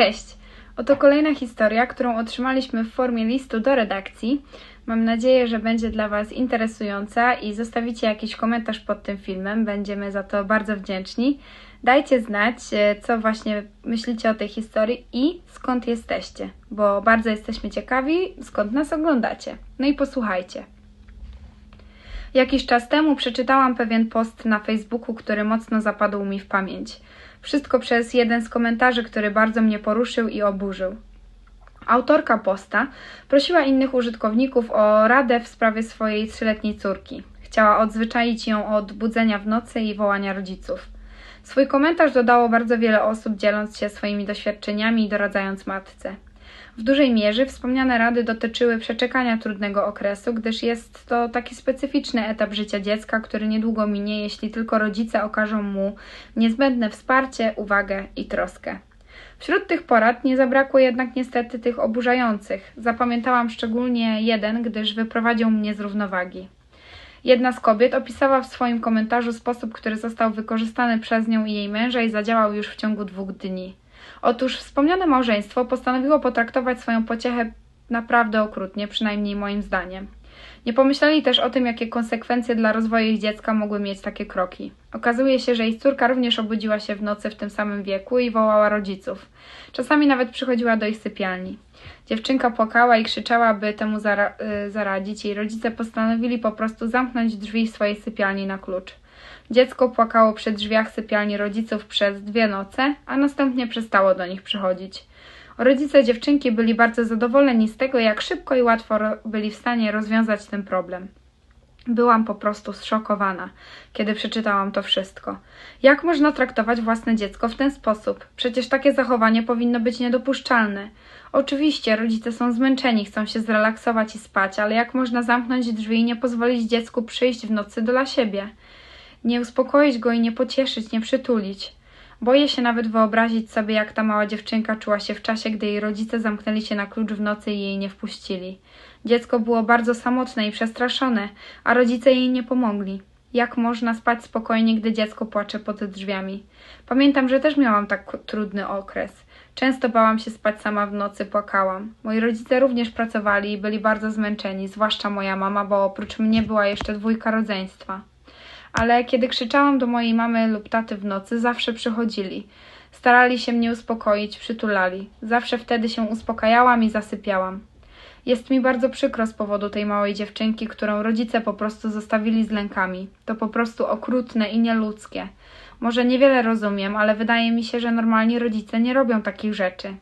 Cześć! Oto kolejna historia, którą otrzymaliśmy w formie listu do redakcji. Mam nadzieję, że będzie dla Was interesująca i zostawicie jakiś komentarz pod tym filmem. Będziemy za to bardzo wdzięczni. Dajcie znać, e, co właśnie myślicie o tej historii i skąd jesteście, bo bardzo jesteśmy ciekawi, skąd nas oglądacie. No i posłuchajcie. Jakiś czas temu przeczytałam pewien post na Facebooku, który mocno zapadł mi w pamięć. Wszystko przez jeden z komentarzy, który bardzo mnie poruszył i oburzył. Autorka posta prosiła innych użytkowników o radę w sprawie swojej trzyletniej córki. Chciała odzwyczaić ją od budzenia w nocy i wołania rodziców. Swój komentarz dodało bardzo wiele osób, dzieląc się swoimi doświadczeniami i doradzając matce. W dużej mierze wspomniane rady dotyczyły przeczekania trudnego okresu, gdyż jest to taki specyficzny etap życia dziecka, który niedługo minie, jeśli tylko rodzice okażą mu niezbędne wsparcie, uwagę i troskę. Wśród tych porad nie zabrakło jednak niestety tych oburzających. Zapamiętałam szczególnie jeden, gdyż wyprowadził mnie z równowagi. Jedna z kobiet opisała w swoim komentarzu sposób, który został wykorzystany przez nią i jej męża i zadziałał już w ciągu dwóch dni. Otóż wspomniane małżeństwo postanowiło potraktować swoją pociechę naprawdę okrutnie, przynajmniej moim zdaniem. Nie pomyśleli też o tym, jakie konsekwencje dla rozwoju ich dziecka mogły mieć takie kroki. Okazuje się, że ich córka również obudziła się w nocy w tym samym wieku i wołała rodziców. Czasami nawet przychodziła do ich sypialni. Dziewczynka płakała i krzyczała, by temu zara y, zaradzić. Jej rodzice postanowili po prostu zamknąć drzwi swojej sypialni na klucz. Dziecko płakało przy drzwiach sypialni rodziców przez dwie noce, a następnie przestało do nich przychodzić. Rodzice dziewczynki byli bardzo zadowoleni z tego, jak szybko i łatwo byli w stanie rozwiązać ten problem. Byłam po prostu zszokowana, kiedy przeczytałam to wszystko. Jak można traktować własne dziecko w ten sposób? Przecież takie zachowanie powinno być niedopuszczalne. Oczywiście rodzice są zmęczeni, chcą się zrelaksować i spać, ale jak można zamknąć drzwi i nie pozwolić dziecku przyjść w nocy dla siebie? Nie uspokoić go i nie pocieszyć, nie przytulić. Boję się nawet wyobrazić sobie, jak ta mała dziewczynka czuła się w czasie, gdy jej rodzice zamknęli się na klucz w nocy i jej nie wpuścili. Dziecko było bardzo samotne i przestraszone, a rodzice jej nie pomogli. Jak można spać spokojnie, gdy dziecko płacze pod drzwiami? Pamiętam, że też miałam tak trudny okres. Często bałam się spać sama w nocy, płakałam. Moi rodzice również pracowali i byli bardzo zmęczeni, zwłaszcza moja mama, bo oprócz mnie była jeszcze dwójka rodzeństwa ale kiedy krzyczałam do mojej mamy lub taty w nocy, zawsze przychodzili. Starali się mnie uspokoić, przytulali. Zawsze wtedy się uspokajałam i zasypiałam. Jest mi bardzo przykro z powodu tej małej dziewczynki, którą rodzice po prostu zostawili z lękami. To po prostu okrutne i nieludzkie. Może niewiele rozumiem, ale wydaje mi się, że normalni rodzice nie robią takich rzeczy.